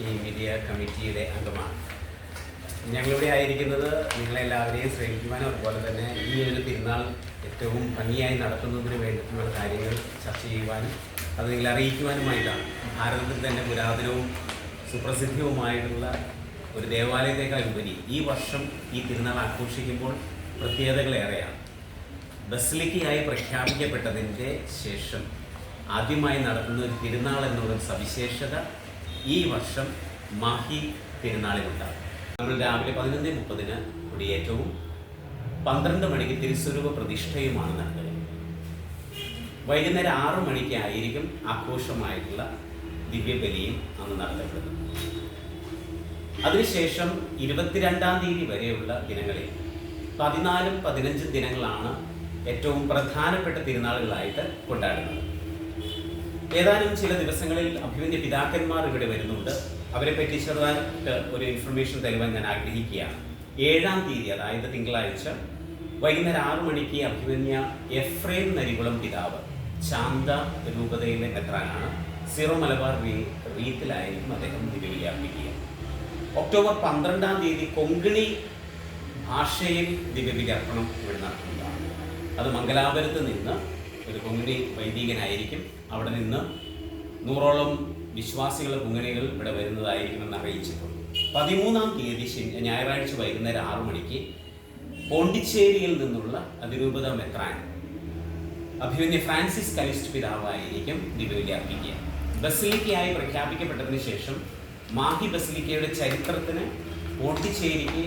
ഈ മീഡിയ കമ്മിറ്റിയുടെ അംഗമാണ്. ഞങ്ങളിവിടെ ആയിരിക്കുന്നത് നിങ്ങളെല്ലാവരെയും ശ്രമിക്കുവാനും അതുപോലെ തന്നെ ഈ ഒരു തിരുനാൾ ഏറ്റവും ഭംഗിയായി നടത്തുന്നതിന് വേണ്ടിയിട്ടുള്ള കാര്യങ്ങൾ ചർച്ച ചെയ്യുവാനും അത് നിങ്ങളെ അറിയിക്കുവാനുമായിട്ടാണ്. ഭാരതത്തിൽ തന്നെ പുരാതനവും സുപ്രസിദ്ധവുമായിട്ടുള്ള ഒരു ദേവാലയത്തേക്കാൾ ഉപരി ഈ വർഷം ഈ തിരുനാൾ ആഘോഷിക്കുമ്പോൾ പ്രത്യേകതകളേറെയാണ്. ബസ്ലിക്കയായി പ്രഖ്യാപിക്കപ്പെട്ടതിന്റെ ശേഷം ആദ്യമായി നടത്തുന്ന ഒരു തിരുനാൾ എന്നുള്ള സവിശേഷത ഈ വർഷം മാഹി തിരുനാളിലുണ്ടാകും. നമ്മൾ രാവിലെ പതിനൊന്ന് മുപ്പതിന് കൊടിയേറ്റവും പന്ത്രണ്ട് മണിക്ക് തിരുസ്വരൂപ പ്രതിഷ്ഠയുമാണ് നടത്തുക വൈകുന്നേരം ആറ് മണിക്കായിരിക്കും ആഘോഷമായിട്ടുള്ള ദിവ്യബലിയും അന്ന് നടത്തപ്പെടുന്നത്. അതിനുശേഷം ഇരുപത്തിരണ്ടാം തീയതി വരെയുള്ള ദിനങ്ങളിൽ പതിനാലും പതിനഞ്ചും ദിനങ്ങളാണ് ഏറ്റവും പ്രധാനപ്പെട്ട തിരുനാളുകളായിട്ട് കൊണ്ടാടുന്നത്. ഏതാനും ചില ദിവസങ്ങളിൽ അഭിമന്യ പിതാക്കന്മാർ ഇവിടെ വരുന്നുണ്ട്. അവരെ പറ്റി ചെറുതായിട്ട് ഒരു ഇൻഫർമേഷൻ തരുവാൻ ഞാൻ ആഗ്രഹിക്കുകയാണ്. ഏഴാം തീയതി അതായത് തിങ്കളാഴ്ച വൈകുന്നേരം ആറു മണിക്ക് അഭിമന്യ എഫ്രേം നരികുളം പിതാവ് ശാന്ത രൂപതയിലെ മെത്രാനാണ് സീറോ മലബാർ റീ റീത്തിലായിരിക്കും അദ്ദേഹം ദിവ്യബലി അർപ്പിക്കുക ഒക്ടോബർ പന്ത്രണ്ടാം തീയതി കൊങ്കിണി ഭാഷയിൽ ദിവ്യബലി അർപ്പണം ഇവിടെ നടത്തുന്നതാണ്. അത് മംഗലാപുരത്ത് നിന്ന് ഒരു കുങ്ങിണി വൈദികനായിരിക്കും. അവിടെ നിന്ന് നൂറോളം വിശ്വാസികളുടെ കുങ്ങിണികൾ ഇവിടെ വരുന്നതായിരിക്കുമെന്ന് അറിയിച്ചിട്ടുണ്ട്. പതിമൂന്നാം തീയതി ഞായറാഴ്ച വൈകുന്നേരം ആറു മണിക്ക് പോണ്ടിച്ചേരിയിൽ നിന്നുള്ള അതിരൂപത മെത്രാൻ അഭിമന്യ ഫ്രാൻസിസ് കലിസ്റ്റ് പിതാവായിരിക്കും ദിവ്യ അർപ്പിക്കുക. ബസിലിക്കയായി പ്രഖ്യാപിക്കപ്പെട്ടതിന് ശേഷം മാഹി ബസിലിക്കയുടെ ചരിത്രത്തിന് പോണ്ടിച്ചേരിക്ക്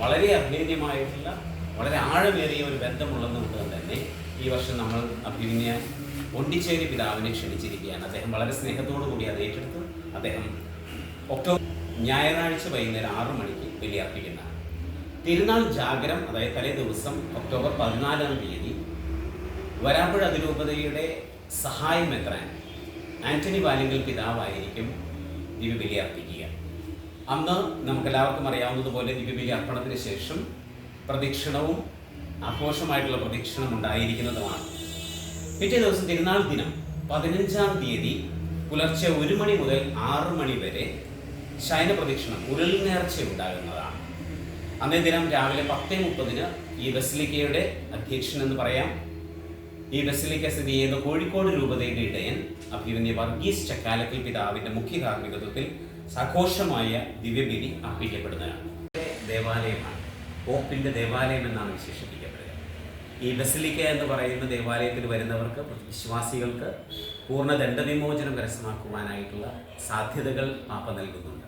വളരെ അഭിനന്യമായിട്ടുള്ള വളരെ ആഴമേറിയ ഒരു ബന്ധമുള്ളതുകൊണ്ട് തന്നെ ഈ വർഷം നമ്മൾ അഭിമന്യ ഒണ്ടിച്ചേരി പിതാവിനെ ക്ഷണിച്ചിരിക്കുകയാണ്. അദ്ദേഹം വളരെ സ്നേഹത്തോടു കൂടി അത് ഏറ്റെടുത്ത്. അദ്ദേഹം ഒക്ടോബർ ഞായറാഴ്ച വൈകുന്നേരം ആറു മണിക്ക് ബലിയർപ്പിക്കുന്ന തിരുനാൾ ജാഗരം അതായത് തലേ ദിവസം ഒക്ടോബർ പതിനാലാം തീയതി വരാപ്പുഴ അതിരൂപതയുടെ സഹായം എത്രാൻ ആന്റണി വാലിങ്കൽ പിതാവായിരിക്കും ദിവ്യബലി അർപ്പിക്കുക. അന്ന് നമുക്കെല്ലാവർക്കും അറിയാവുന്നതുപോലെ ദിവ്യബലി അർപ്പണത്തിന് ശേഷം പ്രദക്ഷിണവും ആഘോഷമായിട്ടുള്ള പ്രദക്ഷിണം ഉണ്ടായിരിക്കുന്നതുമാണ് പിറ്റേ ദിവസം തിരുനാൾ ദിനം പതിനഞ്ചാം തീയതി പുലർച്ചെ ഒരു മണി മുതൽ ആറ് മണി വരെ ശയന പ്രദക്ഷിണം ഉരുൾ നേർച്ച ഉണ്ടാകുന്നതാണ്. അന്നേ ദിനം രാവിലെ പത്തേ മുപ്പതിന് ഈ ബസിലിക്കയുടെ അധ്യക്ഷൻ എന്ന് പറയാം. ഈ ബസിലിക്ക സ്ഥിതി ചെയ്യുന്ന കോഴിക്കോട് രൂപതയുടെ ഇടയൻ അഭിമന്യ വർഗീസ് ചക്കാലത്തിൽ പിതാവിന്റെ മുഖ്യ കാർമ്മികത്വത്തിൽ സഘോഷമായ ദിവ്യബലി അർപ്പിക്കപ്പെടുന്നതാണ്. ദേവാലയമാണ്. പോപ്പിന്റെ ദേവാലയം എന്നാണ് വിശേഷിപ്പിക്കപ്പെടുക. ഈ ബസിലിക്ക എന്ന് പറയുന്ന ദേവാലയത്തിൽ വരുന്നവർക്ക് വിശ്വാസികൾക്ക് പൂർണ ദണ്ഡവിമോചനം കരസ്ഥമാക്കുവാനായിട്ടുള്ള സാധ്യതകൾ പാപ്പ നൽകുന്നുണ്ട്.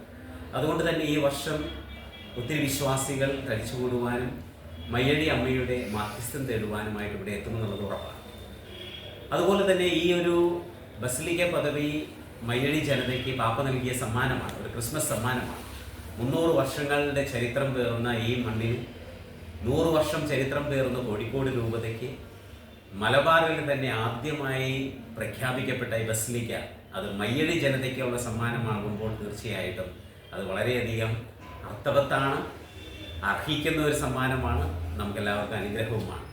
അതുകൊണ്ട് തന്നെ ഈ വർഷം ഒത്തിരി വിശ്വാസികൾ കഴിച്ചുകൂടുവാനും മയ്യഴി അമ്മയുടെ മാധ്യസ്ഥം തേടുവാനുമായിട്ട് ഇവിടെ എത്തുമെന്നുള്ളത് ഉറപ്പാണ്. അതുപോലെ തന്നെ ഈ ഒരു ബസിലിക്ക പദവി മയ്യഴി ജനതയ്ക്ക് പാപ്പ നൽകിയ സമ്മാനമാണ് ഒരു ക്രിസ്മസ് സമ്മാനമാണ്. മുന്നൂറ് വർഷങ്ങളുടെ ചരിത്രം പേറുന്ന ഈ മണ്ണിൽ നൂറ് വർഷം ചരിത്രം പേറുന്ന കോഴിക്കോട് രൂപതയ്ക്ക് മലബാറിൽ തന്നെ ആദ്യമായി പ്രഖ്യാപിക്കപ്പെട്ട ഈ ബസ്ലിക്ക അത് മയ്യഴി ജനതയ്ക്കുള്ള സമ്മാനമാകുമ്പോൾ തീർച്ചയായിട്ടും അത് വളരെയധികം അർത്ഥവത്താണ് അർഹിക്കുന്ന ഒരു സമ്മാനമാണ്. നമുക്കെല്ലാവർക്കും അനുഗ്രഹവുമാണ്.